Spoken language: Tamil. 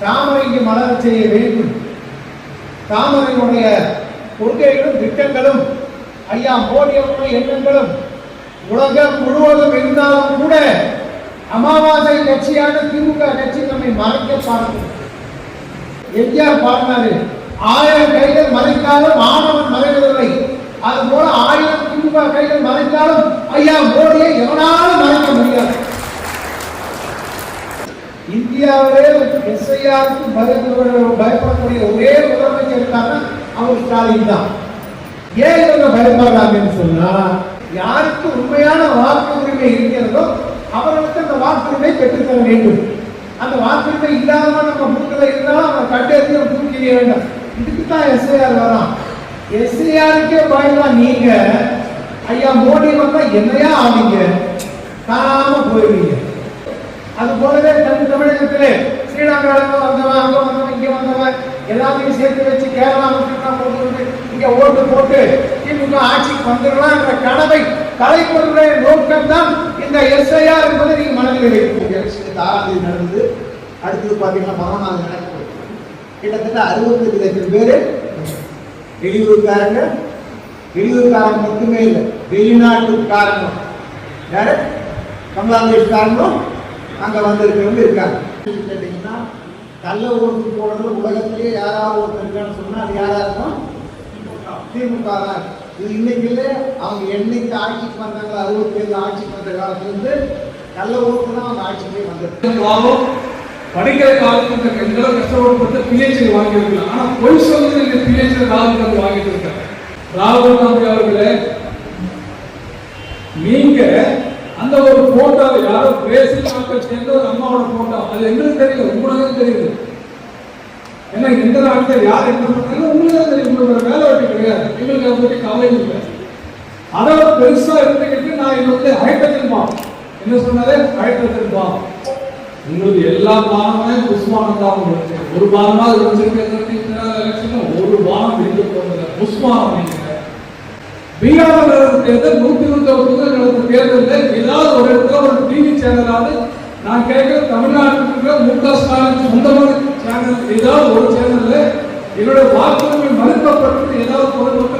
தாமரைக்கு மலர் செய்ய வேண்டும். தாமரையுடைய கொள்கைகளும் திட்டங்களும் ஐயா மோடி எண்ணங்களும் உலகம் முழுவதும் இருந்தாலும் கூட அமாவாசை கட்சியான திமுக கட்சி நம்மை மறைக்க பார்க்கும் எம்ஜிஆர் பாடினாரு ஆயிரம் கைகள் மறைத்தாலும் ஆணவன் மறைவதில்லை அது போல ஆயிரம் திமுக கைகள் மறைத்தாலும் ஐயா மோடியை எவனாலும் மறைக்க முடியாது இந்தியாவிலே எஸ்ஐஆருக்கு பயப்பட பயப்படக்கூடிய ஒரே முதலமைச்சர் இருக்காங்கன்னா அவர் ஸ்டாலின் தான். ஏன் இவங்க பயப்படுறாங்கன்னு சொன்னா யாருக்கு உண்மையான வாக்கு உரிமை இருக்கிறதோ அவர்களுக்கு அந்த வாக்குரிமை பெற்றுத்தர வேண்டும். அந்த வாக்குரிமை இல்லாதவன் நம்ம பூத்துல இருந்தாலும் அவன் கண்டறிந்து நம்ம தூக்கி வேண்டும். இதுக்கு தான் எஸ்ஐஆர் வரான் எஸ்ஐஆருக்கே பயந்தான் நீங்க ஐயா மோடி வந்தா என்னையா ஆவீங்க? காணாம போயிருவீங்க அது போலவே தமிழ் தமிழகத்திலே போட்டு திமுக ஆட்சிக்கு வந்துடலாம் என்ற கனவை தலைப்பொருளுடைய நோக்கம் தான் இந்த எஸ்ஐஆர் என்பதை நீங்க மனதில் வைப்பீங்க எலெக்ஷனுக்கு ஆறாம் நடந்தது. அடுத்தது பார்த்தீங்கன்னா பதினொன்றாவது நடக்கும் கிட்டத்தட்ட அறுபத்தஞ்சு லட்சம் பேர் வெளியூருக்காரங்க வெளியூருக்காரங்க மட்டுமே இல்லை வெளிநாட்டுக்காரங்க யாரு பங்களாதேஷ்காரங்களும் அங்கே வந்திருக்கிறவங்க இருக்காங்க. கேட்டீங்கன்னா கள்ள ஓட்டு போடுறது உலகத்திலேயே யாராவது ஒருத்தர் இருக்கான்னு சொன்னா அது யாரா இருக்கும்? திமுக தான் இது இன்னைக்கு இல்லை அவங்க என்னைக்கு ஆட்சிக்கு வந்தாங்களோ பேர் ஆட்சிக்கு வந்த காலத்துல இருந்து ஓட்டு தான் அவங்க ஆட்சிக்கே வந்தது படிக்கிற காலத்துல இந்த எங்களை கஷ்டப்பட்டு பிஹெச்டி வாங்கியிருக்கலாம் ஆனா பொய் சொல்றது இந்த பிஹெச்டி ராகுல் காந்தி வாங்கிட்டு இருக்காங்க ராகுல் காந்தி அவர்களே நீங்க அந்த ஒரு போட்டோ யாரோ பேசி மக்கள் சேர்ந்த ஒரு அம்மாவோட போட்டோ அது எங்களுக்கு தெரியல உங்களுக்கு தெரியுது ஏன்னா இந்த நாட்டில் யார் என்ன பண்ணாலும் கிடையாது எங்களுக்கு அதை கவலை இல்லை அதை ஒரு பெருசா இருந்துக்கிட்டு நான் இது வந்து ஹைட்ரஜன் என்ன சொன்னாரு? ஹைட்ரஜன் பாம் உங்களுக்கு எல்லா பானமே புஷ்மானம் தான் உங்களுக்கு ஒரு பானமா வச்சிருக்கிறது ஒரு பானம் இருக்க போறது புஷ்மானம் நீங்க பீகார் தேர்தல் நூத்தி இருபத்தி ஒன்பது நடந்த தேர்தலில் ஏதாவது ஒரு இடத்துல ஒரு டிவி சேனலாவது நான் கேட்கிற தமிழ்நாட்டுக்கு மு க ஸ்டாலின் சொந்தமான சேனல் ஏதாவது ஒரு சேனல்ல என்னுடைய வாக்குரிமை மறுக்கப்பட்டு ஏதாவது பொதுமக்கள்